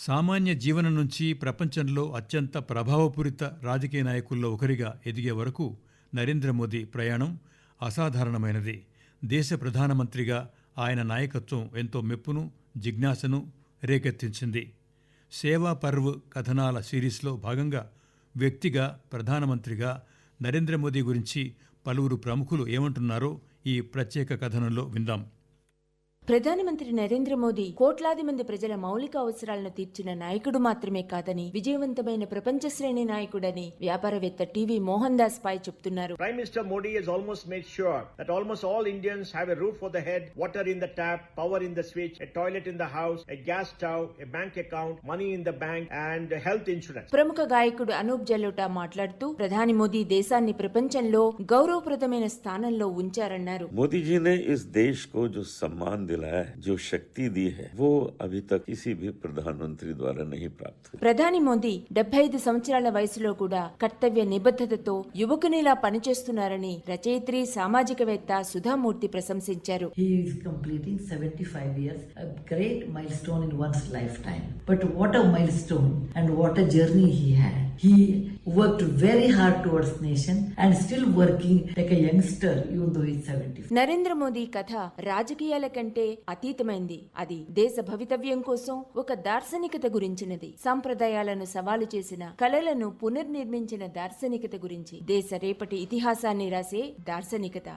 సామాన్య జీవనం నుంచి ప్రపంచంలో అత్యంత ప్రభావపూరిత రాజకీయ నాయకుల్లో ఒకరిగా ఎదిగే వరకు నరేంద్ర మోదీ ప్రయాణం అసాధారణమైనది. దేశ ప్రధానమంత్రిగా ఆయన నాయకత్వం ఎంతో మెప్పును జిజ్ఞాసను రేకెత్తించింది. సేవా పర్వ్ కథనాల సిరీస్లో భాగంగా వ్యక్తిగా ప్రధానమంత్రిగా నరేంద్ర మోదీ గురించి పలువురు ప్రముఖులు ఏమంటున్నారో ఈ ప్రత్యేక కథనంలో విందాం. ప్రధానమంత్రి నరేంద్ర మోదీ కోట్లాది మంది ప్రజల మౌలిక అవసరాలను తీర్చిన నాయకుడు మాత్రమే కాదని విజయవంతమైన ప్రపంచ శ్రేణి నాయకుడని వ్యాపారవేత్త టీవీ మోహన్ దాస్ పై చెప్తున్నారు. Prime minister Modi he's almost made sure that almost all Indians have a roof for the head water in the tap power in the switch a toilet in the house a gas stove a bank account money in the bank and health insurance ప్రముఖ గాయకుడు అనూప్ జలోటా మాట్లాడుతూ ప్రధాని మోదీ దేశాన్ని ప్రపంచంలో గౌరవప్రదమైన స్థానంలో ఉంచారన్నారు. మోదీజీనే is దేశ్ కో జో సమ్మాన్ దిలా सम्मान दिलाया है जो शक्ति दी है वो अभी तक किसी भी प्रधानमंत्री द्वारा नहीं प्राप्त हुई ప్రధాని మోదీ డెబ్బై ఐదు సంవత్సరాల వయసులో కూడా కర్తవ్య నిబద్ధతతో యువకునిలా పనిచేస్తున్నారని రచయిత్రి సామాజికవేత్త సుధామూర్తి ప్రశంసించారు He is completing 75 years, a great milestone in one's lifetime. But what a milestone and what a journey he had. He worked very hard towards nation and still working like a youngster even though he's 75. Narendra Modi కథ రాజకీయాల కంటే అతీతమైంది. అది దేశ భవితవ్యం కోసం ఒక దార్శనికత గురించినది. సంప్రదాయాలను సవాలు చేసిన కళలను పునర్నిర్మించిన దార్శనికత గురించి దేశ రేపటి ఇతిహాసాన్ని రాసే దార్శనికత.